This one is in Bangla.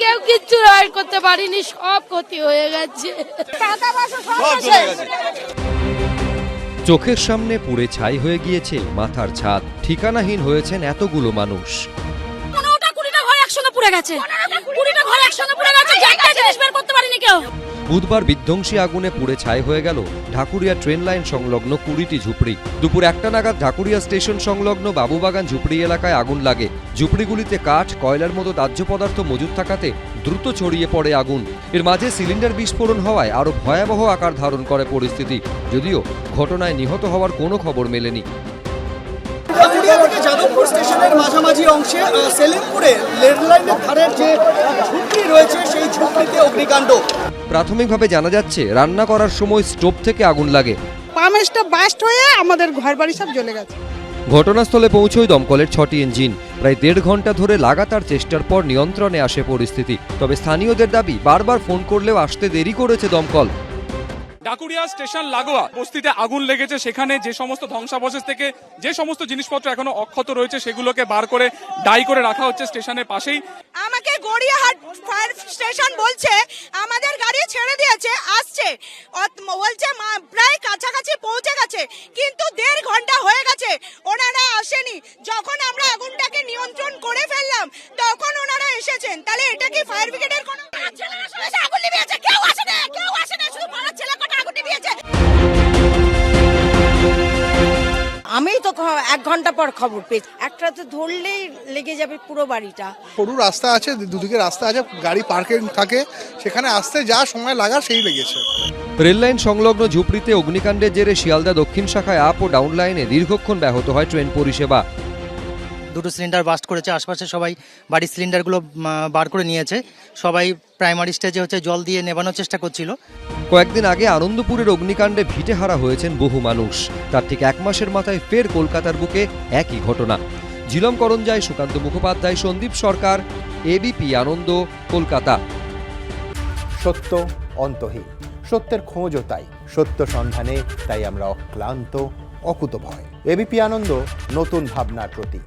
কেউ কিচ্ছু রাইড করতে পারিনি সব ক্ষতি হয়ে গেছে। টাকা পয়সা সব শেষ। চোখের সামনে পুড়ে ছাই হয়ে গিয়েছে মাথার ছাদ। ঠিকানাহীন হয়েছেন এতগুলো মানুষ। পনেরোটা কুড়িটা ঘর একসঙ্গে পুড়ে গেছে। কুড়িটা ঘর একসঙ্গে পুড়ে গেছে একটা জিনিস বের করতে পারিনি কেউ। বুধবার বিধ্বংসী আগুনে পুড়ে ছাই হয়ে গেল ঢাকুরিয়া ট্রেন লাইন সংলগ্ন কুড়িটি ঝুপড়ি। দুপুর একটা নাগাদ ঢাকুরিয়া স্টেশন সংলগ্ন বাবুবাগান ঝুপড়ি এলাকায় আগুন লাগে। ঝুপড়িগুলিতে কাঠ, কয়লার মতো দাহ্য পদার্থ মজুদ থাকাতে দ্রুত ছড়িয়ে পড়ে আগুন। এর মাঝে সিলিন্ডার বিস্ফোরণ হওয়ায় আরও ভয়াবহ আকার ধারণ করে পরিস্থিতি। যদিও ঘটনায় নিহত হওয়ার কোনো খবর মেলেনি। যাদবপুর স্টেশনের মাঝামাঝি অংশে সেলিমপুরে রেল লাইনের ধারের যে ঝুঁকি রয়েছে সেই ঝুঁকিতে অগ্নিকাণ্ড। প্রাথমিকভাবে জানা যাচ্ছে রান্না করার সময় স্টোভ থেকে আগুন লাগে। পামেজটা বাস্ট হয়ে আমাদের ঘর বাড়ি সব জ্বলে গেছে। ঘটনাস্থলে পৌঁছয় দমকলের ছটি ইঞ্জিন। প্রায় দেড় ঘণ্টা ধরে লাগাতার চেষ্টার পর নিয়ন্ত্রণে আসে পরিস্থিতি। তবে স্থানীয়দের দাবি বারবার ফোন করলেও আসতে দেরি করেছে দমকল। ডাকুরিয়া স্টেশন লাগোয়া বস্তিতে আগুন লেগেছে। সেখানে যে সমস্ত ধ্বংসাবশেষ থেকে যে সমস্ত জিনিসপত্র এখনও অক্ষত রয়েছে, সেগুলোকে বার করে ডাই করে রাখা হচ্ছে স্টেশনের পাশেই। আমাকে গড়িয়াহাট ফায়ার স্টেশন বলছে, আমাদের গাড়ি ছেড়ে দিয়েছে, আসছে। বলছে প্রায় কাছাকাছি পৌঁছে গেছে, কিন্তু দেড় ঘণ্টা হয়ে গেছে, ওনারা আসেনি। যখন আমরা আগুনটাকে নিয়ন্ত্রণ করে ফেললাম, তখন ওনারা এসেছেন। তাহলে এটা কি ফায়ার ব্রিগেডের কোনো আমি তো এক ঘণ্টা পর খবর পেয়েছি। একটা তো ধরলেই লেগে যাবে পুরো বাড়িটা। সরু রাস্তা আছে দুদিকে রাস্তা আছে গাড়ি পার্কিং থাকে। সেখানে আসতে যা সময় লাগা সেই লেগেছে। রেললাইন সংলগ্ন ঝুপড়িতে অগ্নিকাণ্ডের জেরে শিয়ালদা দক্ষিণ শাখায় আপ ও ডাউন লাইনে দীর্ঘক্ষণ ব্যাহত হয় ট্রেন পরিষেবা। দুটো সিলিন্ডার বাস্ট করেছে আশপাশে সবাই বাড়ির সিলিন্ডারগুলো বার করে নিয়েছে। সবাই প্রাইমারি স্টেজে হচ্ছে জল দিয়ে নেবানোর চেষ্টা করছিল। কয়েকদিন আগে আনন্দপুরের অগ্নিকাণ্ডে ভিটে হারা হয়েছেন বহু মানুষ। তার ঠিক এক মাসের মাথায় ফের কলকাতার বুকে একই ঘটনা। ঝিলম করঞ্জায় সুকান্ত মুখোপাধ্যায় সন্দীপ সরকার এবিপি আনন্দ কলকাতা। সত্য অন্তহীন। সত্যের খোঁজও তাই। সত্য সন্ধানে তাই আমরা অক্লান্ত অকুতভয়। এবিপি আনন্দ নতুন ভাবনার প্রতীক।